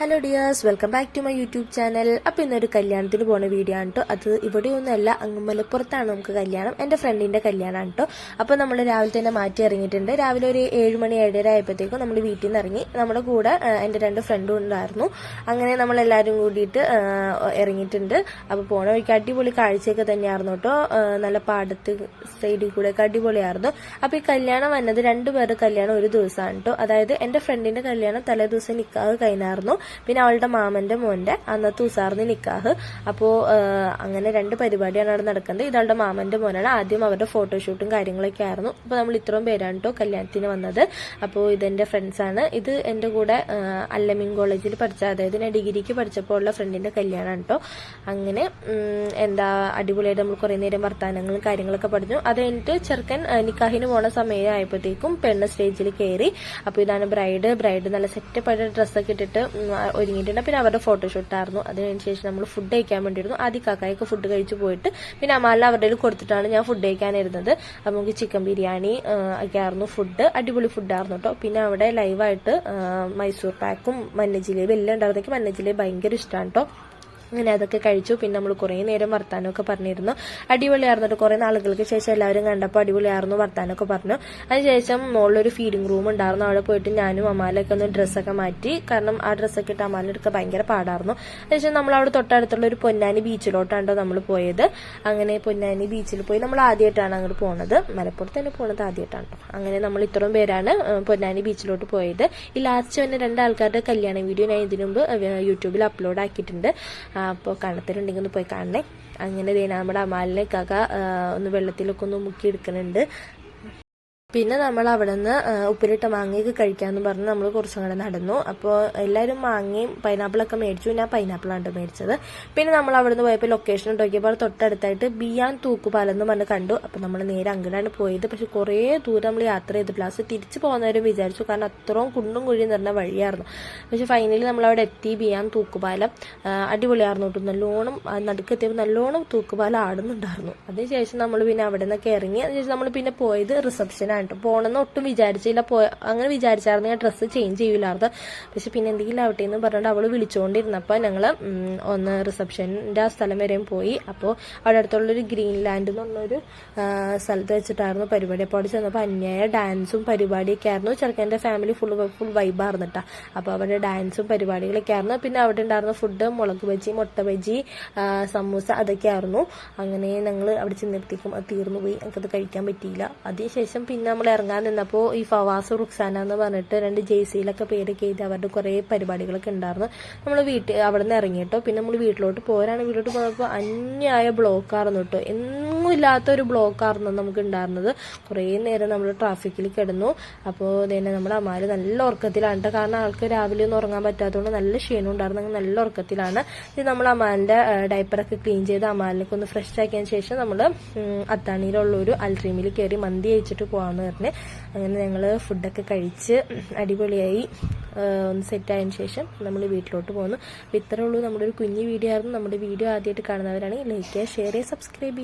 Hello dears welcome back to my YouTube channel അപ്പോൾ ഇന്നൊരു കല്യാണത്തിന് പോണ വീഡിയോ ആണ് കേട്ടോ അത് ഇവിടെയൊന്നുമല്ല അങ്ങ് മലപ്പുറത്താണ് നമുക്ക് കല്യാണം. എന്റെ ഫ്രണ്ടിന്റെ കല്യാണമാണ് കേട്ടോ അപ്പോൾ നമ്മൾ രാവിലെ തന്നെ മാറ്റി ഇറങ്ങിയിട്ടുണ്ട്. രാവിലെ ഒരു ഏഴ് മണി ഏഴര ആയപ്പോഴത്തേക്കും നമ്മൾ വീട്ടിൽ നിന്ന് ഇറങ്ങി. നമ്മുടെ കൂടെ എന്റെ രണ്ട് ഫ്രണ്ടും ഉണ്ടായിരുന്നു. അങ്ങനെ നമ്മൾ എല്ലാവരും കൂടിയിട്ട് ഇറങ്ങിയിട്ടുണ്ട്. അപ്പോൾ പോണ വഴിക്ക് അടിപൊളി കാഴ്ചയൊക്കെ തന്നെയായിരുന്നു കേട്ടോ നല്ല പാടത്ത് സൈഡിൽ കൂടെ ഒക്കെ അടിപൊളിയായിരുന്നു. അപ്പോൾ ഈ കല്യാണം വന്നത് രണ്ടുപേരുടെ കല്യാണം ഒരു ദിവസമാണ് കേട്ടോ അതായത് എന്റെ ഫ്രണ്ടിന്റെ കല്യാണം തലേ ദിവസം നിൽക്കാതെ കഴിഞ്ഞായിരുന്നു. പിന്നെ അവളുടെ മാമന്റെ മോന്റെ അന്നത്തെ ഉസാർന്ന് നിക്കാഹ്. അപ്പോ അങ്ങനെ രണ്ട് പരിപാടിയാണ് അവിടെ നടക്കുന്നത്. ഇത് അവളുടെ മാമന്റെ മോനാണ്. ആദ്യം അവരുടെ ഫോട്ടോഷൂട്ടും കാര്യങ്ങളൊക്കെ ആയിരുന്നു. അപ്പോൾ നമ്മൾ ഇത്രയും പേരാണ് കേട്ടോ കല്യാണത്തിന് വന്നത്. അപ്പോൾ ഫ്രണ്ട്സ് ആണ്. ഇത് എന്റെ കൂടെ അല്ലമിൻ കോളേജിൽ പഠിച്ച അതായത് ഞാൻ ഡിഗ്രിക്ക് പഠിച്ചപ്പോൾ ഉള്ള ഫ്രണ്ടിന്റെ കല്യാണമാണ് കേട്ടോ അങ്ങനെ എന്താ അടിപൊളിയായിട്ട് നമ്മൾ കുറേ നേരം വർത്തമാനങ്ങളും കാര്യങ്ങളൊക്കെ പഠിച്ചു. അത് കഴിഞ്ഞിട്ട് ചെറുക്കൻ നിക്കാഹിന് പോണ സമയമായപ്പോഴത്തേക്കും പെണ്ണ് സ്റ്റേജിൽ കയറി അപ്പോൾ ഇതാണ് ബ്രൈഡ് ബ്രൈഡ് നല്ല സെറ്റപ്പായിട്ട് ഡ്രസ്സൊക്കെ ഇട്ടിട്ട് ഒരുങ്ങിയിട്ടുണ്ട്. പിന്നെ അവരുടെ ഫോട്ടോഷൂട്ടായിരുന്നു അതിന് ശേഷം നമ്മൾ ഫുഡ് കഴിക്കാൻ വേണ്ടിയിരുന്നു. ആദ്യം കാക്കായൊക്കെ ഫുഡ് കഴിച്ചു പോയിട്ട് പിന്നെ അമാലിന് അവരുടെ കയ്യിൽ കൊടുത്തിട്ടാണ് ഞാൻ ഫുഡ് കഴിക്കാനിരുന്നത്. അപ്പോൾ നമുക്ക് ചിക്കൻ ബിരിയാണി ഒക്കെ ആയിരുന്നു ഫുഡ് അടിപൊളി ഫുഡായിരുന്നു കേട്ടോ. പിന്നെ അവിടെ ലൈവായിട്ട് മൈസൂർ പാക്കും മഞ്ഞ ജിലേബി എല്ലാം ഉണ്ടായിരുന്നെങ്കിൽ മഞ്ഞ ജിലേബി ഭയങ്കര ഇഷ്ടമാണ് കേട്ടോ. അങ്ങനെ അതൊക്കെ കഴിച്ചു. പിന്നെ നമ്മൾ കുറേ നേരം വർത്താനമൊക്കെ പറഞ്ഞിരുന്നു. അടിപൊളിയായിരുന്നിട്ട് കുറേ നാളുകൾക്ക് ശേഷം എല്ലാവരും കണ്ടപ്പോൾ അടിപൊളിയായിരുന്നു വർത്താനമൊക്കെ പറഞ്ഞു. അതിനുശേഷം മുകളിലൊരു ഫീഡിംഗ് റൂം ഉണ്ടായിരുന്നു അവിടെ പോയിട്ട് ഞാനും അമാലൊക്കെ ഒന്ന് ഡ്രസ്സൊക്കെ മാറ്റി. കാരണം ആ ഡ്രസ്സൊക്കെ ഇട്ട് അമാലെടുക്കാൻ ഭയങ്കര പാടായിരുന്നു അതിനുശേഷം നമ്മൾ അവിടെ തൊട്ടടുത്തുള്ള ഒരു പൊന്നാനി ബീച്ചിലോട്ടാണ്ടോ നമ്മൾ പോയത്. അങ്ങനെ പൊന്നാനി ബീച്ചിൽ പോയി നമ്മൾ ആദ്യമായിട്ടാണ് അങ്ങോട്ട് പോണത്. മലപ്പുറത്ത് തന്നെ പോണത് ആദ്യമായിട്ടാണ് അങ്ങനെ നമ്മൾ ഇത്രയും പേരാണ് പൊന്നാനി ബീച്ചിലോട്ട് പോയത്. ഈ ലാസ്റ്റ് തന്നെ രണ്ട് ആൾക്കാരുടെ കല്യാണ വീഡിയോ ഞാൻ ഇതിനു മുമ്പ് യൂട്യൂബിൽ അപ്ലോഡ് ആക്കിയിട്ടുണ്ട്. അപ്പോൾ കണ്ടത്തിലുണ്ടെങ്കിൽ ഒന്ന് പോയി കാണണേ. അങ്ങനെ ദേ നമ്മുടെ അമാലിനെ കക ഒന്ന് വെള്ളത്തിലൊക്കെ ഒന്ന് മുക്കി എടുക്കുന്നുണ്ട് പിന്നെ നമ്മൾ അവിടെ നിന്ന് ഉപ്പിലിട്ട മാങ്ങയൊക്കെ കഴിക്കാമെന്ന് പറഞ്ഞ് നമ്മൾ കുറച്ചും കൂടെ നടന്നു. അപ്പോൾ എല്ലാവരും മാങ്ങയും പൈനാപ്പിളൊക്കെ മേടിച്ചു. ഞാൻ പൈനാപ്പിളാണ് മേടിച്ചത്. പിന്നെ നമ്മൾ അവിടെ നിന്ന് പോയപ്പോൾ ലൊക്കേഷൻ നോക്കിയപ്പോൾ തൊട്ടടുത്തായിട്ട് ബിയാൻ തൂക്കുപാലം എന്ന് പറഞ്ഞ് കണ്ടു. അപ്പോൾ നമ്മൾ നേരെ അങ്ങോട്ടാണ് പോയത്. പക്ഷെ കുറേ ദൂരം നമ്മൾ യാത്ര ചെയ്ത്. പ്ലാസ് തിരിച്ചു പോകുന്നവരും വിചാരിച്ചു. കാരണം അത്രയും കുണ്ടും കുഴിയും നിറഞ്ഞ വഴിയായിരുന്നു. പക്ഷെ ഫൈനലി നമ്മൾ അവിടെ എത്തി ബിയാൻ തൂക്കുപാലം. അടിപൊളിയായിരുന്നു കേട്ടോ. നല്ലോണം നടുക്കെത്തിയപ്പോൾ നല്ലോണം തൂക്കുപാലം ആടുന്നുണ്ടായിരുന്നു. അതിനുശേഷം നമ്മൾ പിന്നെ അവിടെ നിന്നൊക്കെ ഇറങ്ങി. അതിനുശേഷം നമ്മൾ പിന്നെ പോയത് റിസപ്ഷനാണ് കേട്ടോ പോകണമെന്ന് ഒട്ടും വിചാരിച്ചില്ല. പോ അങ്ങനെ വിചാരിച്ചായിരുന്നു. ഞാൻ ഡ്രസ്സ് ചേഞ്ച് ചെയ്യില്ലായിരുന്നു പക്ഷെ പിന്നെ എന്തെങ്കിലും ആവട്ടെ എന്ന് പറഞ്ഞിട്ട് അവൾ വിളിച്ചുകൊണ്ടിരുന്നപ്പോൾ ഞങ്ങൾ ഒന്ന് റിസപ്ഷന്റെ ആ സ്ഥലം വരെയും പോയി. അപ്പോൾ അവിടെ അടുത്തുള്ളൊരു ഗ്രീൻ ലാൻഡ് എന്ന് പറഞ്ഞൊരു സ്ഥലത്ത് വെച്ചിട്ടായിരുന്നു പരിപാടി. അപ്പോൾ അവിടെ ചെന്നപ്പോൾ അന്യായ ഡാൻസും പരിപാടിയൊക്കെ ആയിരുന്നു. ചെറുക്കന്റെ ഫാമിലി ഫുൾ ഫുൾ വൈബായിരുന്നു കേട്ടോ അപ്പോൾ അവിടെ ഡാൻസും പരിപാടികളൊക്കെ ആയിരുന്നു. പിന്നെ അവിടെ ഉണ്ടായിരുന്ന ഫുഡ് മുളക് ബജി മുട്ട ബജി സമൂസ അതൊക്കെ ആയിരുന്നു. അങ്ങനെ ഞങ്ങൾ അവിടെ ചെന്നിടത്തേക്കും തീർന്നു പോയി. ഞങ്ങൾക്കത് കഴിക്കാൻ പറ്റിയില്ല. അതിനുശേഷം പിന്നെ നമ്മൾ ഇറങ്ങാൻ നിന്നപ്പോൾ ഈ ഫവാസ് റുക്സാന എന്ന് പറഞ്ഞിട്ട് രണ്ട് ജെയ്സിയിലൊക്കെ പേരൊക്കെ എഴുതി അവരുടെ കുറേ പരിപാടികളൊക്കെ ഉണ്ടായിരുന്നു. നമ്മൾ വീട്ടിൽ അവിടെ നിന്ന് ഇറങ്ങിയിട്ടോ പിന്നെ നമ്മൾ വീട്ടിലോട്ട് പോരാണ്. വീട്ടിലോട്ട് പോയപ്പോൾ അന്യായ ബ്ലോക്കായിരുന്നു കേട്ടോ. എങ്ങും ഇല്ലാത്ത ഒരു ബ്ലോക്കായിരുന്നു നമുക്ക് ഉണ്ടായിരുന്നത് കുറേ നേരം നമ്മൾ ട്രാഫിക്കിൽ കിടന്നു. അപ്പോൾ തന്നെ നമ്മൾ അമ്മാര് നല്ല ഉറക്കത്തിലാണ്. കാരണം ആൾക്ക് രാവിലെ ഒന്നും ഉറങ്ങാൻ പറ്റാത്തതുകൊണ്ട് നല്ല ക്ഷീണം ഉണ്ടായിരുന്നു. നല്ല ഉറക്കത്തിലാണ്. ഇത് നമ്മൾ അമ്മാലിന്റെ ഡൈപ്പറൊക്കെ ക്ലീൻ ചെയ്ത് അമ്മാലിനൊക്കെ ഒന്ന് ഫ്രഷ് ആക്കിയതിന് ശേഷം നമ്മൾ അത്താണിയിലുള്ള ഒരു അൽട്രീമിൽ കയറി മന്തി അയച്ചിട്ട് പോകാമെന്ന് പറഞ്ഞ് അങ്ങനെ ഞങ്ങൾ ഫുഡൊക്കെ കഴിച്ച് അടിപൊളിയായി. ഒന്ന് സെറ്റ് ആയതിനു ശേഷം നമ്മൾ വീട്ടിലോട്ട് പോകുന്നു അപ്പോൾ ഉള്ളൂ. നമ്മുടെ ഒരു കുഞ്ഞു വീഡിയോ ആയിരുന്നു. നമ്മുടെ വീഡിയോ ആദ്യമായിട്ട് കാണുന്നവരാണെങ്കിൽ ലൈക്ക് ചെയ്യുക ഷെയർ ചെയ്യുക സബ്സ്ക്രൈബ് ചെയ്യുക